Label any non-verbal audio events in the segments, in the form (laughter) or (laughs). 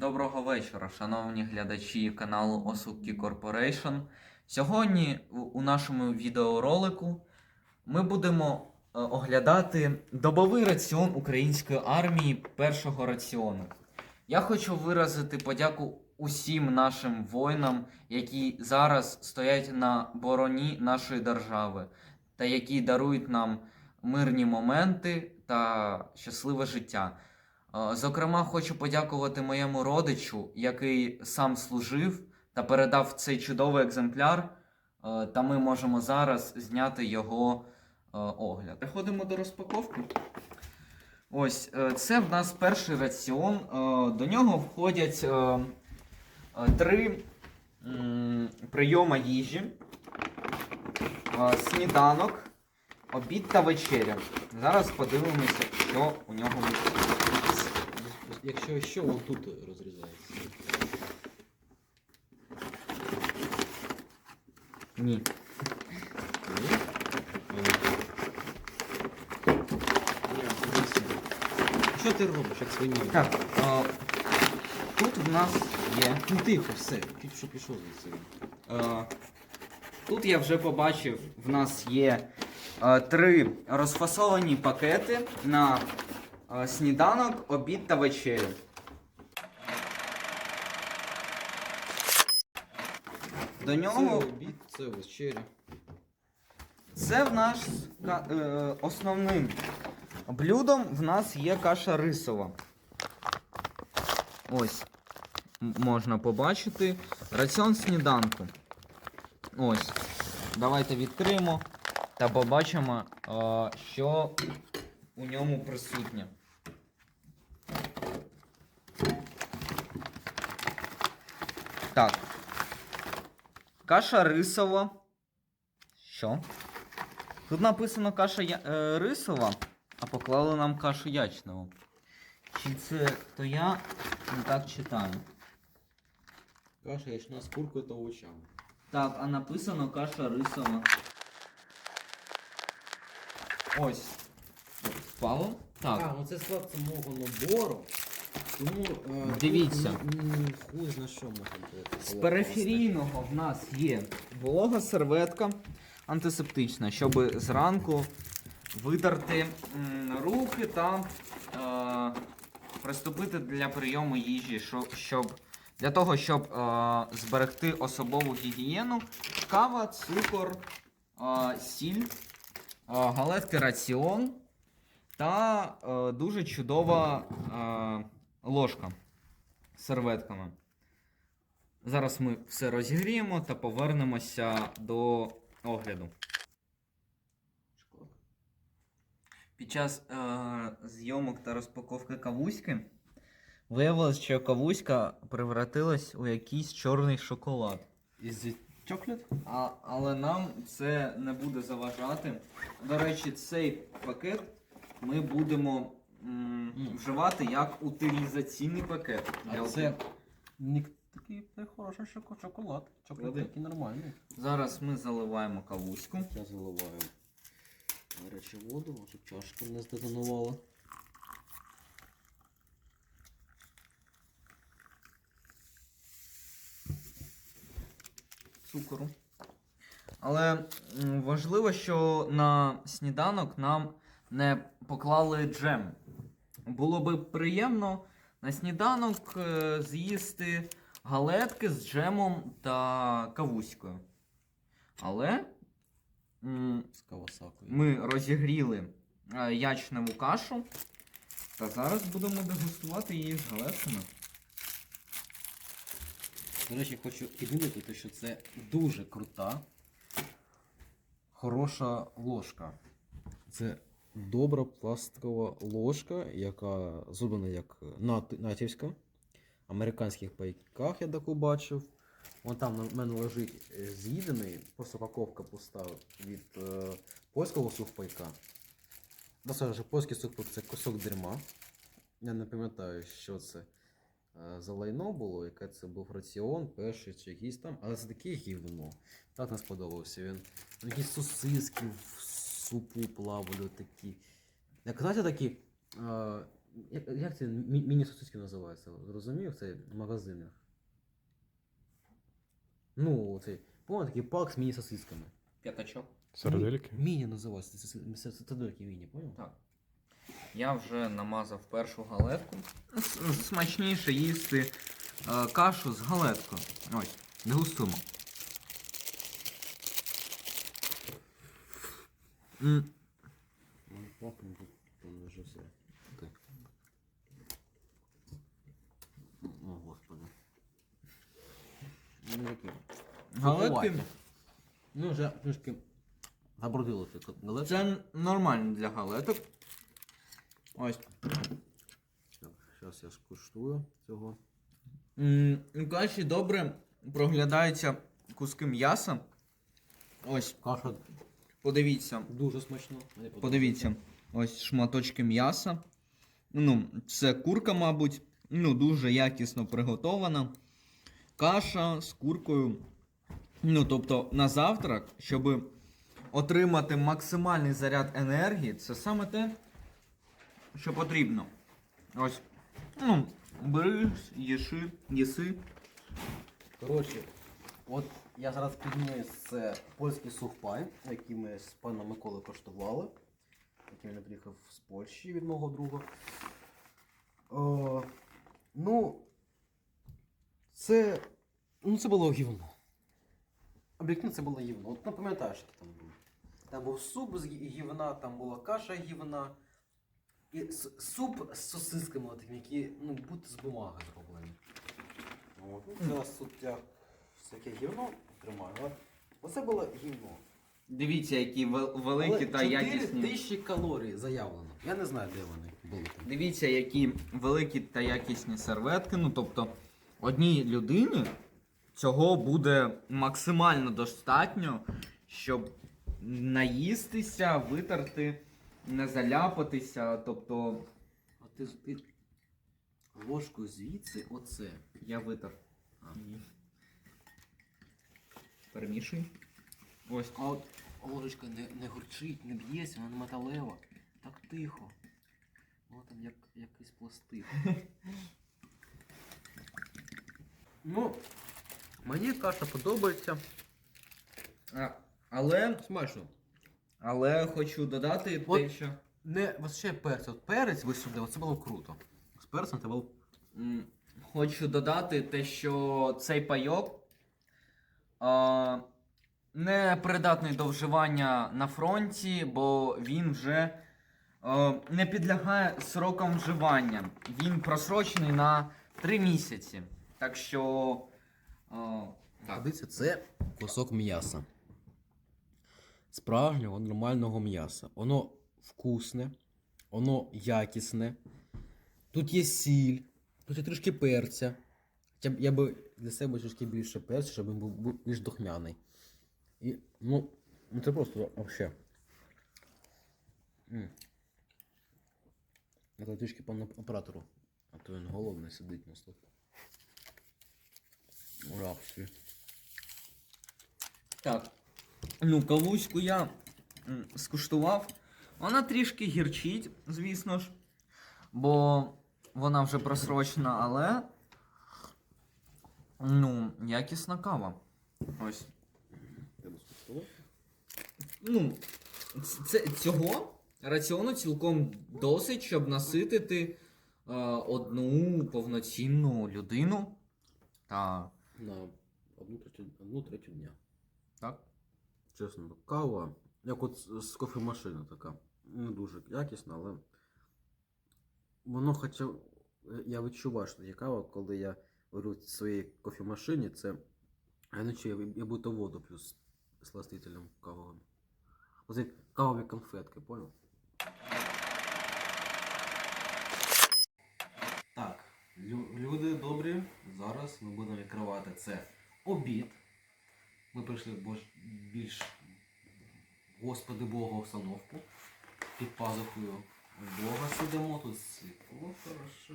Доброго вечора, шановні глядачі каналу Осуки Corporation. Сьогодні у- у нашому відеоролику ми будемо е, оглядати добовий раціон української армії першого раціону. Я хочу виразити подяку усім нашим воїнам, які зараз стоять на бороні нашої держави та які дарують нам мирні моменти та щасливе життя. Е, Зокрема, хочу подякувати моєму родичу, який сам служив та передав цей чудовий екземпляр. Е, Та ми можемо зараз зняти його е, огляд. Переходимо до розпаковки. Ось, це в нас перший раціон. До нього входять три м, прийома їжі, сніданок, обід та вечеря. Зараз подивимося, що у нього міститься. Якщо що, он тут розрізається. Ні. Що ти робиш, як свиня? Так, е, тут в нас є. Ну тихо, все, тільки що пішов звідси. Е, тут я вже побачив, в нас є е, три розфасовані пакети на сніданок, обід та вечерю. До Це нього обід, це вечеря. це в нас ка- е, основним блюдом в нас є каша рисова. Ось. м- Можна побачити. Раціон сніданку. Ось. Давайте відкриємо та побачимо, е, що у ньому присутнє. Так. Каша рисова. Що? Тут написано каша я... е, рисова, а поклали нам кашу ячного. Чи це то я не так читаю? Каша яична з куркою та овочами. Так, а написано каша рисова. Ось. Впало? Так. А, ну це склад самого набору. Тому е, Дивіться. Хуй зна що можна. З периферійного в нас є волога серветка антисептична, щоб зранку витерти м, руки та е, приступити для прийому їжі, що- щоб, для того, щоб е, зберегти особову гігієну, кава, цукор, е, сіль, е, галетки раціон та е, дуже чудова е, ложка з серветками. Зараз ми все розігріємо та повернемося до огляду. Під час е- зйомок та розпаковки кавуськи виявилось, що кавуська превратилась у якийсь чорний шоколад. Із? А, але нам це не буде заважати. До речі, цей пакет ми будемо м, вживати як утилізаційний пакет. А це не такий хороший шоко- шоколад. Чоклет Клади. такий нормальний. Зараз ми заливаємо кавуську. Я заливаю гарячу воду, щоб чашка не здетонувала. цукору. Але м, важливо, що на сніданок нам не поклали джем. Було би приємно на сніданок е, з'їсти галетки з джемом та кавуською. Але З кавасакою. ми розігріли е, ячневу кашу. Та зараз будемо дегустувати її з галетками. До речі, хочу відмітити, що це дуже крута, хороша ложка. Це добра пластикова ложка, яка зроблена як натівська. Американських пайках я таку бачив. Вон там на мене лежить е, з'їдений, просто упаковка пуста від е, польського сухпайка. Досить польський сухпайк це кусок дерьма. Я не пам'ятаю, що це е, за лайно було, яке це був раціон, перший чи якийсь там, але це таке гівно. Так не сподобався він. Якісь сосиски супу плавали такі. Як знаєте, такі е, Як, як це мі- міні-сосиски називаються? Розумів, це в магазинах. Ну, цей, помните, такий пак з міні-сосисками. П'ятачок. Сардельки? Мі- Міні називається, це, це, це, це тадельки міні, поняв? Так. Я вже намазав першу галетку. Смачніше їсти е, кашу з галеткою. Ось, дегустуємо. М, Ну, пахне тут, там вже все. Так. О, господи. Ну, такі. Галетки. Ну, вже трішки забрудило це галетки. це нормально для галеток. Ось. Так, зараз я скуштую цього. М, У каші добре проглядаються куски м'яса. Ось, Каша подивіться. дуже. Мені подобається. Подивіться, ось шматочки м'яса. Ну, це курка, мабуть. Ну, дуже якісно приготована. Каша з куркою. Ну, тобто, на завтрак, щоб отримати максимальний заряд енергії, це саме те, що потрібно. Ось. Ну, бери, їши, їси. Коротше, от я зараз підніс це польський сухпай, який ми з паном Миколою коштували. Який він приїхав з Польщі від мого друга. О, ну, це. Ну, це було гівно. Об'єктивно це було гівно. От ну, пам'ятаєш, що там був. Там був суп з гівна, там була каша гівна. І суп з сосисками, які, ну, будто з бумаги зроблені. От. Ну, зараз тут я всяке гівно тримаю. Оце було гівно. Дивіться, які вел- великі та 4 якісні. тисячі калорій заявлено. Я не знаю, де вони були там. Дивіться, які великі та якісні серветки. Ну, тобто, одній людині цього буде максимально достатньо, щоб наїстися, витерти, не заляпатися. Тобто, А ти, з- ти ложкою звідси оце. я витер. А. Перемішуй. Ось. А от ложечка не, не гурчить, не б'ється, вона не металева. Так тихо. Вона там як якийсь пластик. (laughs) ну, мені каша подобається. А, але, Смачно. але хочу додати От- те, що. Не ще перець. От перець ви сюди, оце було круто. З перцем це було. Хочу додати те, що цей пайок не придатний до вживання на фронті, бо він вже не підлягає срокам вживання. Він просрочений на 3 місяці. Так що. Дивіться, це кусок м'яса. Справжнього нормального м'яса. Воно вкусне, воно якісне. Тут є сіль, тут є трішки перця. Хоча б я би для себе трішки більше перця, щоб він був більш духмяний. І, ну, ну це просто. М. Я трішки пану оператору, а то він голодний сидить на столі. Рапсі. Так. Ну, кавуську я скуштував. Вона трішки гірчить, звісно ж. Бо вона вже просрочена, але. Ну, якісна кава. Ось. Ну, це, цього раціону цілком досить, щоб наситити е, одну повноцінну людину. Та. На одну третю, одну третю дня. Так. Чесно, кава, як от з- з кофемашини така. Не дуже якісна, але воно хоча. Я відчуваю, що є кава, коли я варю в своїй кофемашині, це. Не я, я будто воду плюс з сластителем кавовим. Оце кавові конфетки, понял? Так, лю- люди добрі, зараз ми будемо відкривати це обід. Ми прийшли в більш Господи Бога установку. Під пазухою Бога сидимо, тут світло, хорошо.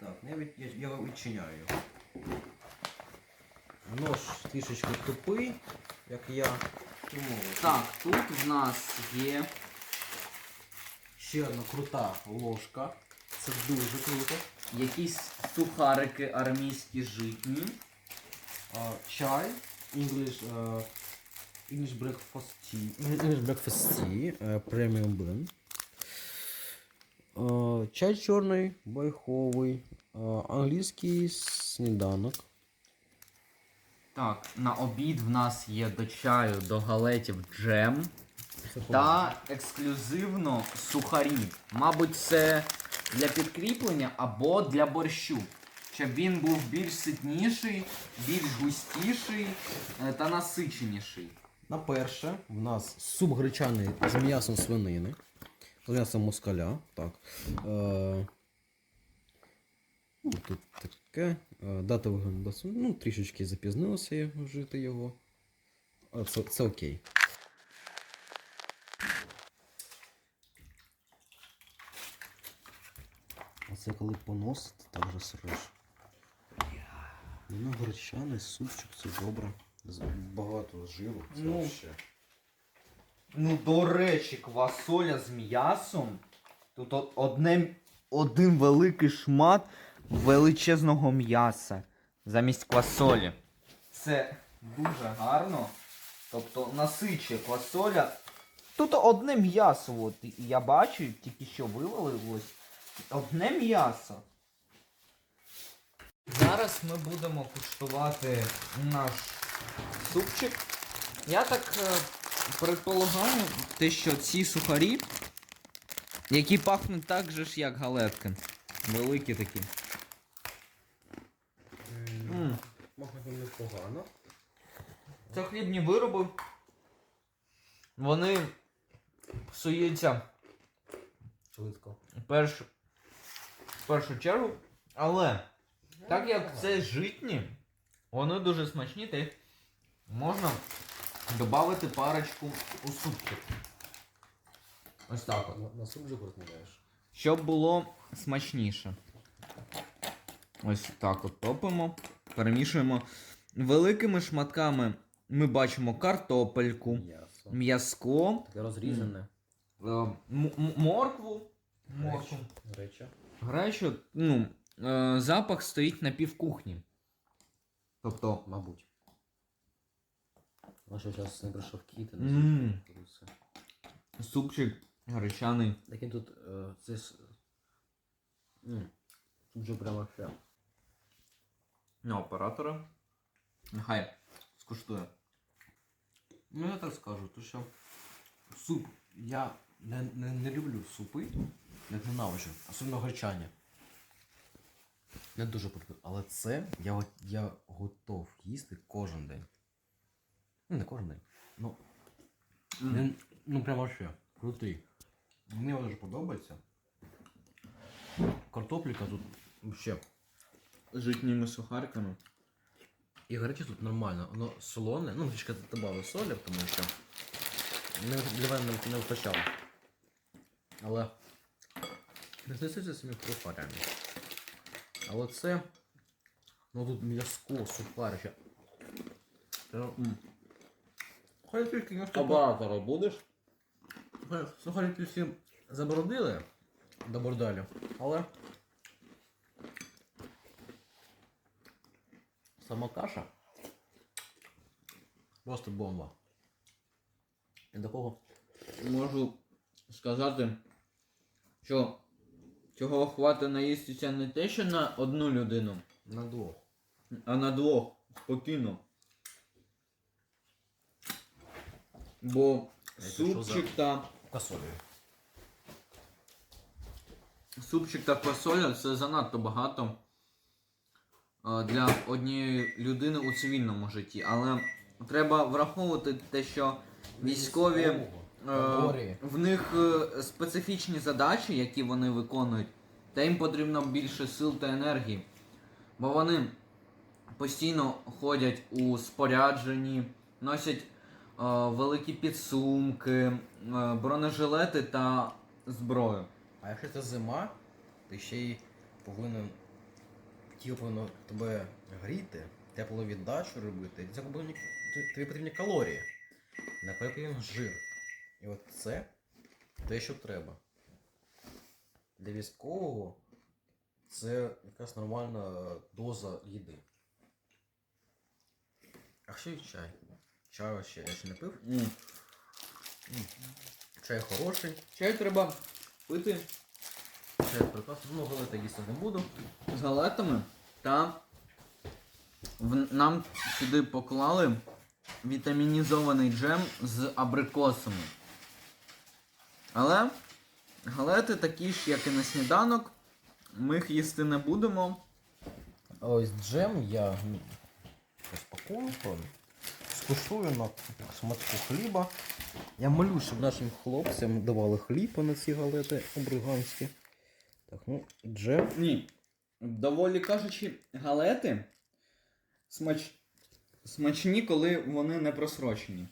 Так, я, я відчиняю. Нож трішечки тупий, як я. Тому Так, тут в нас є ще одна крута ложка. Це дуже круто. Якісь сухарики армійські житні. Чай, English, е, English breakfast tea. English breakfast tea, е, premium blend. Е, чай чорний, байховий, е, англійський сніданок. Так, на обід в нас є до чаю, до галетів джем та ексклюзивно сухарі. Мабуть, це для підкріплення або для борщу. Щоб він був більш ситніший, більш густіший е, та насиченіший. На перше в нас суп гречаний з м'ясом свинини. З м'ясом москаля. Так. Е, ну, тут таке. Е, дата вигляду. Ну, трішечки запізнилося я вжити його. А це, це окей. А це коли поносити, так же среш. Ну, гречаний супчик, це добре. Багато жиру. Це Ну, вообще. Ну, до речі, квасоля з м'ясом. Тут одне, один великий шмат величезного м'яса замість квасолі. Це дуже гарно. Тобто насичує квасоля. Тут одне м'ясо, от, я бачу, тільки що вивалилось. Одне м'ясо. Зараз ми будемо куштувати наш супчик. Я так е, предполагаю, те, що ці сухарі, які пахнуть так же ж, як галетки. Великі такі. М. Можна непогано. Це хлібні вироби. Вони псуються Швидко. перш... в першу чергу. Але так як це житні, вони дуже смачні, їх можна додати парочку у супчик. Ось так от. На, на суп же розмовляєш. Щоб було смачніше. Ось так от топимо, перемішуємо. Великими шматками ми бачимо картопельку, М'ясо. м'язко, Таке розрізане. е, м- м- моркву. Моркву. Речі. Гречу, ну, е, запах стоїть на півкухні. Тобто. Мабуть. А що зараз не прийшов кіт, не все. Супчик гречаний. Так він тут е, це ж. М, Тут же прямо ще. На оператора. Нехай скуштує. Ну я так скажу, то що суп. Я не, не, не люблю супи, як ненавиджу, особливо гречані. Не дуже люблю. Але це я, я готов їсти кожен день. Ну, не кожен день. Ну, він, ну прямо ще. Крутий. Мені дуже подобається. Картопліка тут ще. Житніми сухариками. І гаряче тут нормально, воно солоне, ну трішки додали солі, тому що не, для мене не, вистачало. Але не знесуться самі сухарями. Але це. Ну тут м'язко, сухаряче. М. Хай тільки не Оператора будеш? Сухарики всі забродили до бордалю, але сама каша просто бомба. І такого Можу сказати, що цього хватить наїстися не те, що на одну людину, на двох. а на двох. Спокійно. Бо супчик та Касолею. супчик та квасоля це занадто багато для однієї людини у цивільному житті. Але треба враховувати те, що військові. В них е, специфічні задачі, які вони виконують, та їм потрібно більше сил та енергії. Бо вони постійно ходять у спорядженні, носять великі підсумки, е, бронежилети та зброю. А якщо це зима, ти ще й повинен тіло тебе гріти, тепловіддачу робити. Це повинні- тобі потрібні калорії. Потрібен жир. І от це те, що треба. Для військового Це якась нормальна доза їди. А ще й чай. Чаю ще я ще не пив. М. Чай хороший. Чай треба пити Чай прекрасний. Ну, галета їсти не буду. з галетами та в- нам сюди поклали вітамінізований джем з абрикосами. Але галети такі ж, як і на сніданок, ми їх їсти не будемо. А ось джем я розпакую, на смачку хліба. Я молю, щоб нашим хлопцям давали хліб а на ці галети обриганські. Так, ну, джем. Ні. Доволі кажучи, галети смач... смачні, коли вони не просрочені.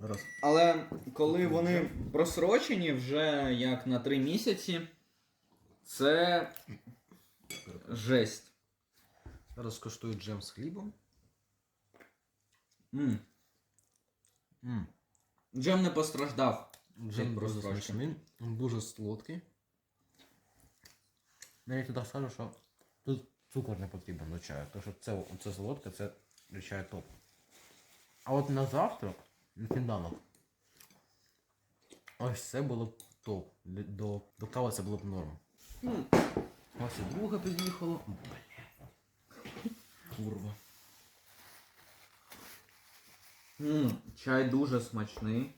Раз. Але коли вони просрочені вже як на 3 місяці, це жесть. Зараз скуштую джем з хлібом. М М. Джем не постраждав. Джем дуже просрочки. смачний, він дуже солодкий. Навіть туди скажу, що тут цукор не потрібен до чаю, тому що це, це солодке, це для чаю топ. А от на завтрак, на сніданок, ось це було б топ. Для- До, до кави це було б норм. Ну, Ось і друге під'їхало. Блін. Курва. М, чай дуже смачний.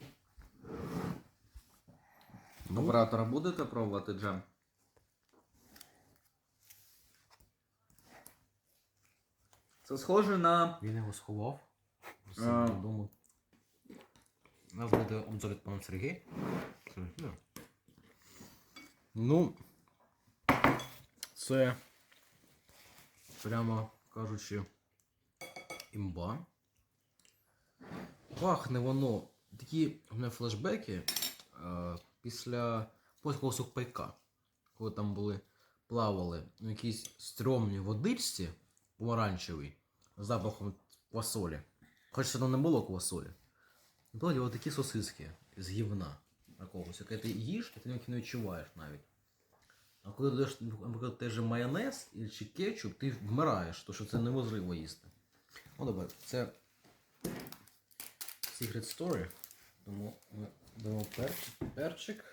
Ну, Оператора будете пробувати джем? Це схоже на. Він його сховав. Все А. У нас буде обзор від пана. Сергій. Ну, це, прямо кажучи, імба. Пахне воно. Такі в мене флешбеки е, після польського сухпайка, коли там були, плавали в якійсь стрьомній водичці помаранчевій з запахом квасолі. Хоч це не було квасолі. Були от такі сосиски з гівна якогось, яке ти їш, і ти їх не відчуваєш навіть. А коли додаєш, наприклад, же майонез чи кетчуп, ти вмираєш, тому що це неможливо їсти. Ну добре, це Secret Story. Тому ми беремо перчик, перчик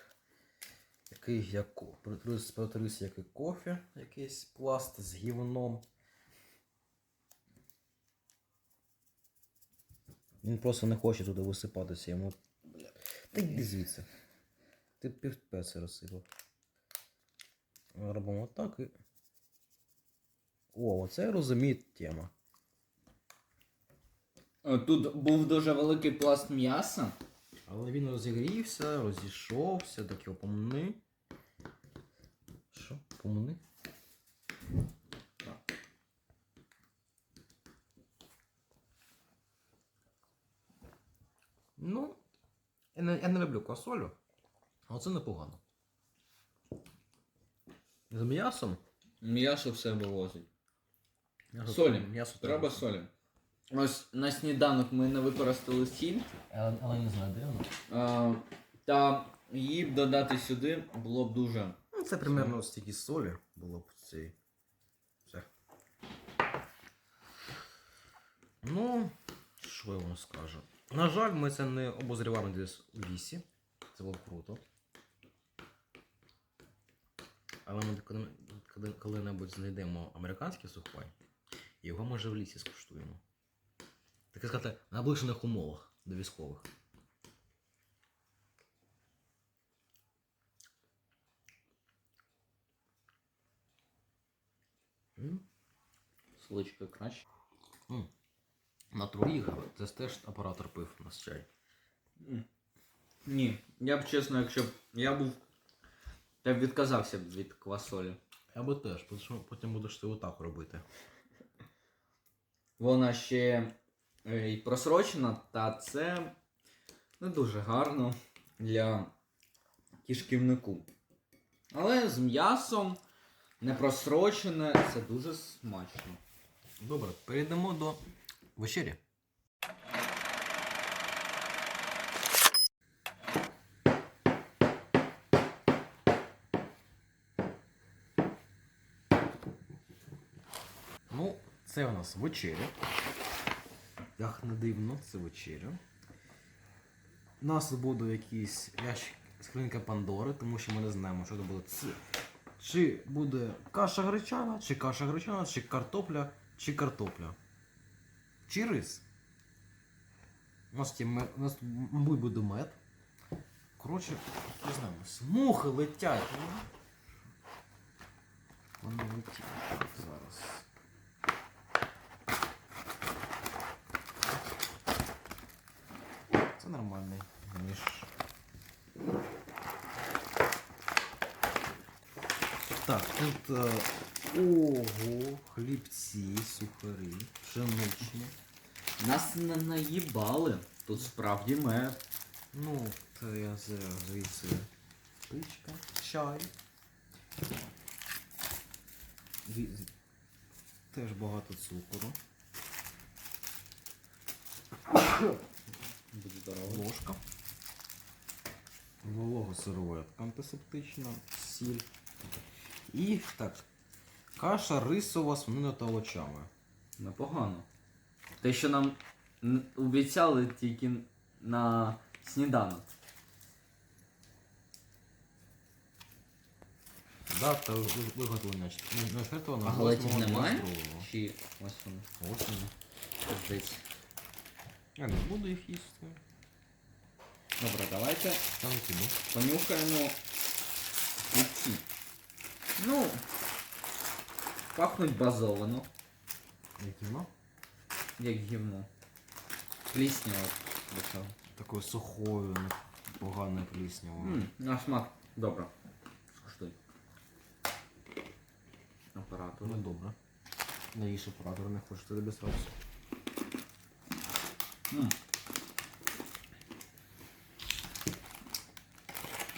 який як притрус, як і кофе, якийсь пласт з гівном. Він просто не хоче туди висипатися йому. Та йди звідси. Ти пів перця розсипав. Робимо так і. О, оце я розумію тема. Е, Тут був дуже великий пласт м'яса. Але він розігрівся, розійшовся, так його помни. Що? Помни? Так. Ну, я не, я не люблю квасолю, але це непогано. З м'ясом. М'ясо все вивозить. Солі. М'ясо Треба солі. Ось на сніданок ми не використали сіль. Але, але не знаю, де воно. А, та її б додати сюди було б дуже. Ну, це примерно стільки солі було б в цій. Все. Ну, що я вам скажу? На жаль, ми це не обозріваємо десь у лісі. Це було б круто. Але ми коли- коли- коли-небудь знайдемо американський сухпай, його може в лісі скуштуємо. Так сказати, на наближених умовах до військових. М? Соличка краще. М. На Троїга це теж оператор пив у нас чай. М. Ні, я б чесно, якщо б я був. Я б відказався б від квасолі. Я би теж, тому що потім будеш ти отак робити. Вона ще Е, і просрочена, та це не дуже гарно для кішківнику. Але з м'ясом непросрочене це дуже смачно. Добре, перейдемо до вечері. Ну, це у нас вечеря. Як не дивно, це вечеря. У нас буде якийсь ящик скринька Пандори, тому що ми не знаємо, що це буде. Чи буде каша гречана, чи каша гречана, чи картопля, чи картопля. Чи рис. У нас, є мед, у нас мабуть, буде мед. Коротше, не знаю, мухи летять. Вони летять зараз. Нормальний ніж. Так, тут е, ого, хлібці, сухарі, пшеничні. Нас не наїбали. Тут справді мед. Ну, це я звідси пичка, чай. Теж багато цукру. Будь здорово. Ложка. Волога серветка антисептична, сіль. І так. Каша рисова з свининою та овочами. Непогано. Те, що нам обіцяли тільки на сніданок. Дата ви- виготовлення не- не А галетів немає? Чи ось вони. Ось вони. Я не буду їх їсти. Добре, давайте Там кіно. понюхаємо хлібці. Ну, пахнуть базовано, Як кіно? як гівно. Плісня от до цього. Такою сухою, поганою пліснявою. М, На смак. Добре. Скуштуй. Оператор. Ну добре. Не їж оператор, не хочеш, ти тобі сразу.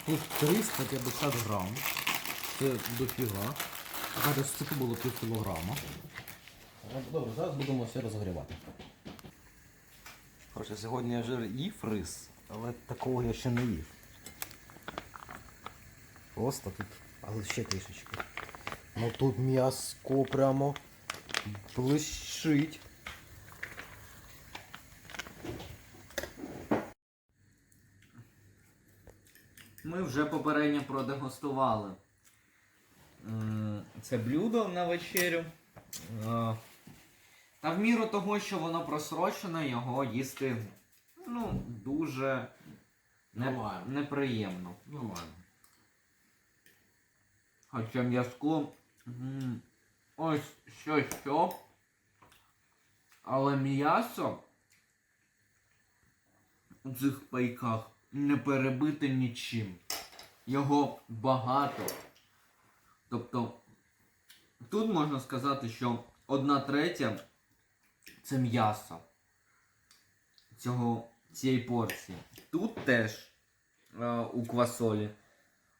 Тут 350 грам. Це дофіга. В степу було пів кілограма. Добре, зараз будемо все розгрівати. Коротше, сьогодні я вже їв рис, але такого я ще не їв. Просто тут, але ще трішечки. Ну тут м'яско прямо блищить. Ми вже попередньо продегустували це блюдо на вечерю. Е, Та в міру того, що воно просрочене, його їсти ну, дуже не- Нормально. неприємно. Нормально. Хоча м'язко. м, Ось що що. Але м'ясо у цих пайках не перебите нічим. Його багато. Тобто тут можна сказати, що одна третя це м'ясо цього, цієї порції. Тут теж е, у квасолі.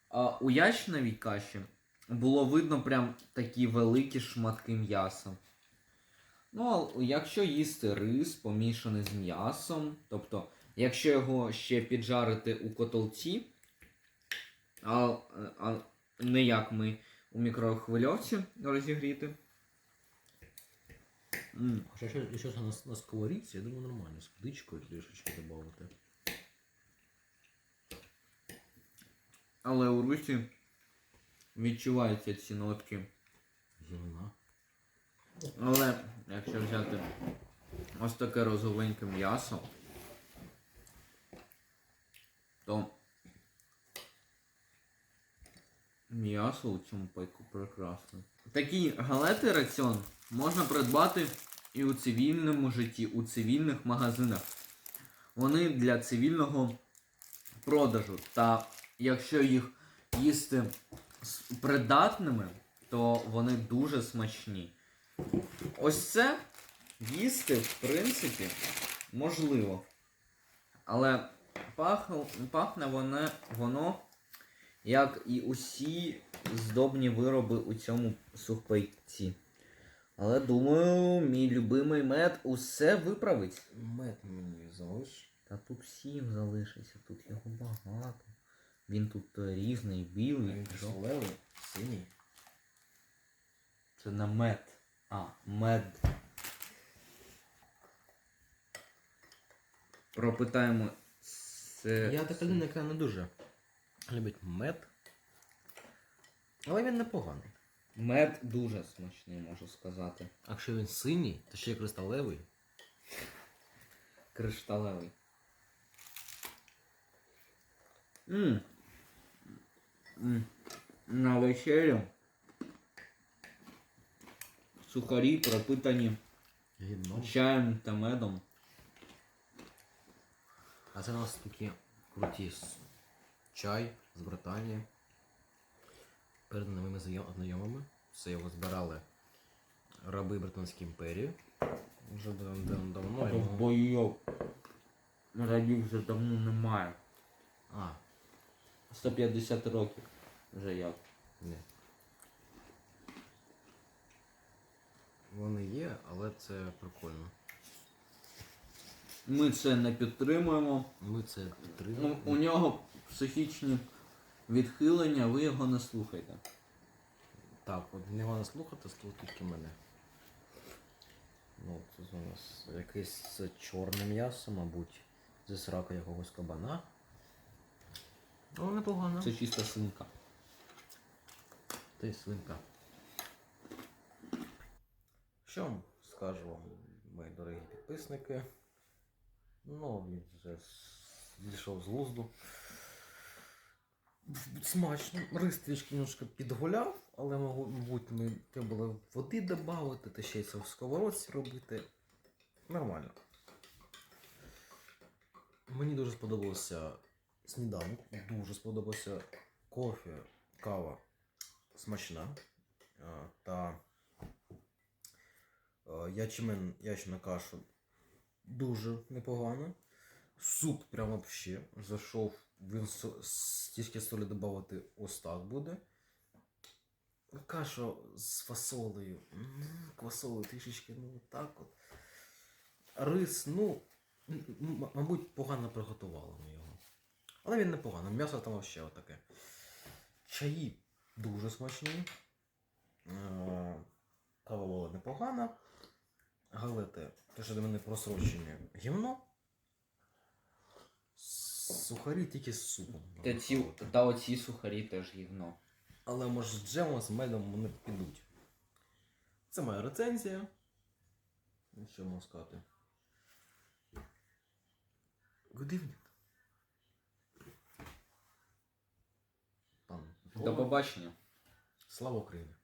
А у ячневій каші було видно прям такі великі шматки м'яса. Ну, а якщо їсти рис, помішаний з м'ясом, тобто, якщо його ще піджарити у котелці, а, а не як ми у мікрохвильовці розігріти. М, Хоча ще, якщо на, на сковорідці, я думаю, нормально. З водичкою трішечки додати. Але у русі відчуваються ці нотки. Зелена. Але якщо взяти ось таке розовеньке м'ясо, то м'ясо у цьому пайку прекрасне. Такі галети раціон можна придбати і у цивільному житті, у цивільних магазинах. Вони для цивільного продажу. Та якщо їх їсти придатними, то вони дуже смачні. Ось це їсти, в принципі, можливо. Але пахне воно, як і усі здобні вироби у цьому сухпайці. Але думаю, мій любимий мед усе виправить. Мед мені залиш. Та тут всім залишиться, тут його багато. Він тут е, різний, білий, Він жовтий. Синій. Це на мед. А, мед. Пропитаємо це. Я так один екран не дуже любить мед. Але він непоганий. Мед дуже смачний, можу сказати. А якщо він синій, то ще й кристалевий. Кришталевий. М. М. На вечерю. Сухарі пропитані Гідно. чаєм та медом. А це у нас такі круті чай з Британії. Перед новими знайомими. Це його збирали раби Британської імперії. Вже дав- дав- давно. Бойок. Радів вже давно немає. А, 150 років вже як. ні. Вони є, але це прикольно. Ми це не підтримуємо. Ми це Ну, підтримуємо. у нього психічні відхилення, ви його не слухайте. Так, от не слухати, слухати тільки мене. Ну, це у нас якесь з чорне м'ясо, мабуть, зі срака якогось кабана. Ну, непогано. Це чиста свинка. Ти свинка. Що вам скажу вам, мої дорогі підписники? Ну, він вже зійшов з глузду. Смачно. Рис трішки немножко підгуляв, але, мабуть, ми треба було води додати, та ще й це в сковородці робити. Нормально. Мені дуже сподобався сніданок, дуже сподобався кофе, кава смачна. Та ячмен, ячна каша дуже непогана. Суп прям вообще зайшов. Він стільки солі додати ось так буде. Каша з фасолею. Квасолею трішечки, ну так от. Рис, ну, мабуть, погано приготували ми його. Але він непогано. М'ясо там вообще отаке. Чаї дуже смачні. Е, Кава була непогана. Галети, те, що до мене просрочені гімно. Сухарі тільки з супом. Та, ці, та оці сухарі теж гівно. Але може з джемом, з медом вони підуть. Це моя рецензія. Ну, Що можу сказати? Good evening. Пан До побачення. Слава Україні!